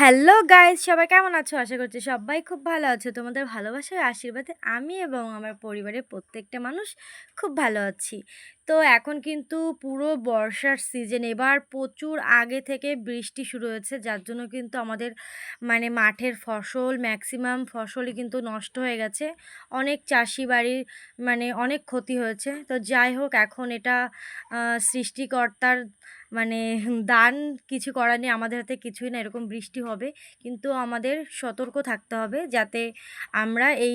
Hello guys সবাই কেমন আছো? আশা করছি সবাই খুব ভালো আছো। তোমাদের ভালোবাসার আশীর্বাদে আমি এবং আমার পরিবারের প্রত্যেকটা মানুষ খুব ভালো আছি। তো এখন কিন্তু পুরো বর্ষার সিজন। এবার প্রচুর আগে থেকে বৃষ্টি শুরু হয়েছে, যার জন্য কিন্তু আমাদের মানে মাঠের ফসল ম্যাক্সিমাম ফসলই কিন্তু নষ্ট হয়ে গেছে। অনেক চাষি বাড়ির মানে অনেক ক্ষতি হয়েছে। তো যাই হোক, এখন এটা সৃষ্টিকর্তার মানে দান কিছু করার নেই। আমাদের হাতে কিছুই না, এরকম বৃষ্টি হবে। কিন্তু আমাদের সতর্ক থাকতে হবে যাতে আমরা এই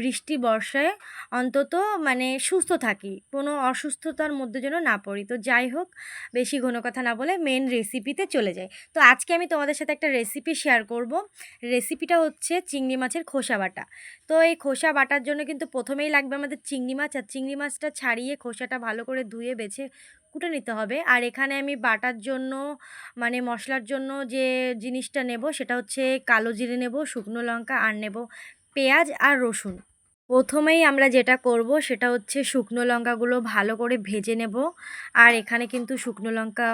বৃষ্টি বর্ষায় অন্তত মানে সুস্থ থাকি। কোনো অসুস্থতার মধ্যে যেন না পড়ি। তো যাই হোক, বেশি ঘন কথা না বলে মেন রেসিপিতে চলে যাই। তো আজকে আমি তোমাদের সাথে একটা রেসিপি শেয়ার করব। রেসিপিটা হচ্ছে চিংড়ি মাছের খোসা বাটা। তো এই খোসা বাটার জন্য কিন্তু প্রথমেই লাগবে আমাদের চিংড়ি মাছ। আর চিংড়ি মাছটা ছাড়িয়ে খোসাটা ভালো করে ধুয়ে, বেছে, কুটে নিতে হবে। আর এখানে আমি বাটার জন্য মানে মশলার জন্য যে জিনিসটা নেব সেটা হচ্ছে কালো জিরে নেব, শুকনো লঙ্কা, আর নেব পেঁয়াজ আর রসুন। প্রথমেই আমরা যেটা করব সেটা হচ্ছে শুকনো লঙ্কাগুলো ভালো করে ভেজে নেব। আর এখানে কিন্তু শুকনো লঙ্কা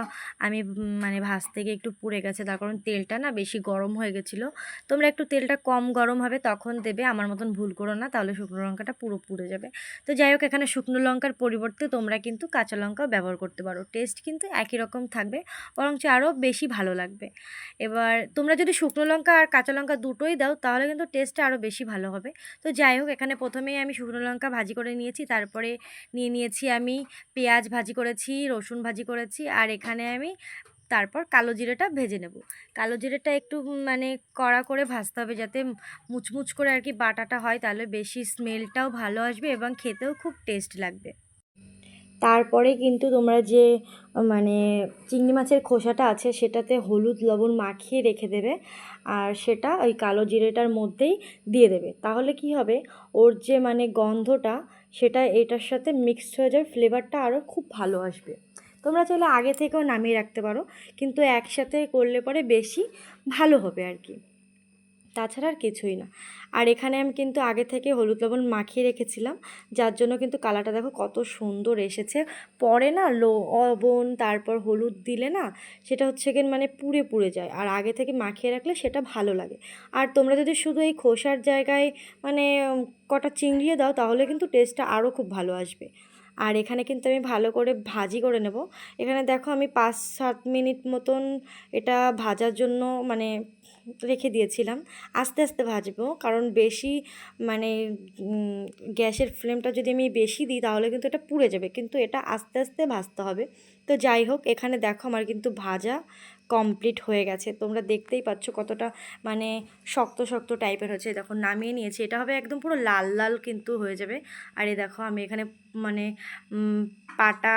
আমি মানে ভাজতে গিয়ে একটু পুড়ে গেছে, তার কারণ তেলটা না বেশি গরম হয়ে গেছিল। তোমরা একটু তেলটা কম গরম হবে তখন দেবে, আমার মতন ভুল করো না, তাহলে শুকনো লঙ্কাটা পুরো পুড়ে যাবে। তো যাই হোক, এখানে শুকনো লঙ্কার পরিবর্তে তোমরা কিন্তু কাঁচা লঙ্কাও ব্যবহার করতে পারো। টেস্ট কিন্তু একই রকম থাকবে, বরঞ্চ আরও বেশি ভালো লাগবে। এবার তোমরা যদি শুকনো লঙ্কা আর কাঁচা লঙ্কা দুটোই দাও, তাহলে কিন্তু টেস্টটা আরও বেশি ভালো হবে। তো যাই হোক, এখানে প্রথমেই আমি শুকনো লঙ্কা ভাজি করে নিয়েছি, তারপরে নিয়ে নিয়েছি আমি পেঁয়াজ ভাজি করেছি, রসুন ভাজি করেছি, আর এখানে আমি তারপর কালো জিরেটা ভেজে নেব। কালো জিরেটা একটু মানে কড়া করে ভাজতে হবে যাতে মুচমুচ করে আর কি বাটাটা হয়, তাহলে বেশি স্মেলটাও ভালো আসবে এবং খেতেও খুব টেস্ট লাগবে। তারপরে কিন্তু তোমরা যে মানে চিংড়ি মাছের খোসাটা আছে সেটাতে হলুদ লবণ মাখিয়ে রেখে দেবে আর সেটা ওই কালো জিরেটার মধ্যেই দিয়ে দেবে। তাহলে কি হবে? ওর যে মানে গন্ধটা সেটা এটার সাথে মিক্সড হয়ে যাবে ফ্লেভারটা আরও খুব ভালো আসবে। তোমরা চাইলে আগে থেকেও নামিয়ে রাখতে পারো, কিন্তু একসাথে করলে পরে বেশি ভালো হবে আর কি। তাছাড়া আর কিছুই না। আর এখানে আমি কিন্তু আগে থেকে হলুদ লবণ মাখিয়ে রেখেছিলাম, যার জন্য কিন্তু কালারটা দেখো কত সুন্দর এসেছে। পরে না লবণ, তারপর হলুদ দিলে না সেটা হচ্ছে গিয়ে মানে পুড়ে পুড়ে যায়, আর আগে থেকে মাখিয়ে রাখলে সেটা ভালো লাগে। আর তোমরা যদি শুধু এই খোসার জায়গায় মানে কটা চিংড়িয়ে দাও, তাহলে কিন্তু টেস্টটা আরও খুব ভালো আসবে। আর এখানে কিন্তু আমি ভালো করে ভাজি করে নেব। এখানে দেখো আমি পাঁচ সাত মিনিট মতন এটা ভাজার জন্য মানে রেখে দিয়েছিলাম। আস্তে আস্তে ভাজবো। কারণ বেশি মানে গ্যাসের ফ্লেমটা যদি আমি বেশি দিই, তাহলে কিন্তু এটা পুড়ে যাবে। কিন্তু এটা আস্তে আস্তে ভাজতে হবে। তো যাই হোক, এখানে দেখো আমার কিন্তু ভাজা কমপ্লিট হয়ে গেছে। তোমরা দেখতেই পাচ্ছ কতটা মানে শক্ত শক্ত টাইপের হচ্ছে দেখো, নামিয়ে নিয়েছি। এটা হবে একদম পুরো লাল লাল কিন্তু হয়ে যাবে। আর এই দেখো, আমি এখানে মানে পাটা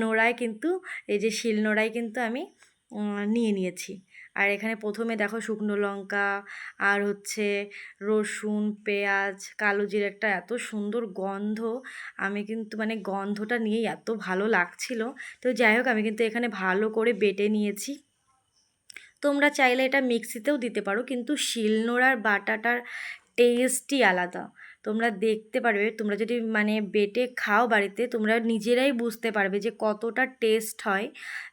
নোড়ায় কিন্তু, এই যে শিল নোড়ায় কিন্তু আমি নিয়ে নিয়েছি। আর এখানে প্রথমে দেখো শুকনো লঙ্কা আর হচ্ছে রসুন, পেঁয়াজ, কালো জিরে একটা এত সুন্দর গন্ধ। আমি কিন্তু মানে গন্ধটা নিয়েই এত ভালো লাগছিল। তো যাই হোক, আমি কিন্তু এখানে ভালো করে বেটে নিয়েছি। তোমরা চাইলে এটা মিক্সিতেও দিতে পারো, কিন্তু শিলনোড়ার বাটাটার টেস্টই আলাদা। তোমরা দেখতে পারবে, তোমরা যদি মানে বেটে খাও বাড়িতে, তোমরা নিজেরাই বুঝতে পারবে যে কতটা টেস্ট হয়।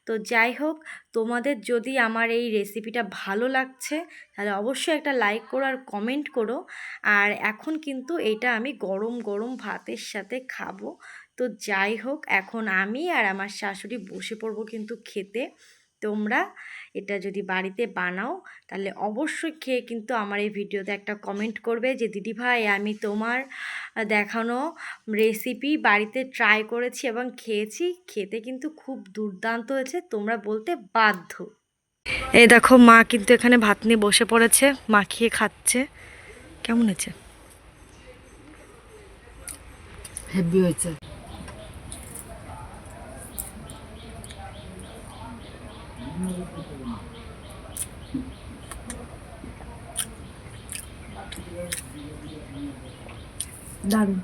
তো যাই হোক, তোমাদের যদি আমার এই রেসিপিটা ভালো লাগছে, তাহলে অবশ্যই একটা লাইক করো আর কমেন্ট করো। আর এখন কিন্তু এটা আমি গরম গরম ভাতের সাথে খাব। তো যাই হোক, এখন আমি আর আমার শাশুড়ি বসে পড়ব কিন্তু খেতে। তোমরা এটা যদি বাড়িতে বানাও, তাহলে অবশ্যই খেয়ে কিন্তু আমার এই ভিডিওতে একটা কমেন্ট করবে যে, দিদি ভাই, আমি তোমার দেখানো রেসিপি বাড়িতে ট্রাই করেছি এবং খেয়েছি। খেতে কিন্তু খুব দুর্দান্ত হয়েছে। তোমরা বলতে বাধ্য। এই দেখো, মা কিন্তু এখানে ভাত নিয়ে বসে পড়েছে। মাখিয়ে খাচ্ছে। কেমন হয়েছে? হেভি হয়েছে। দারুণ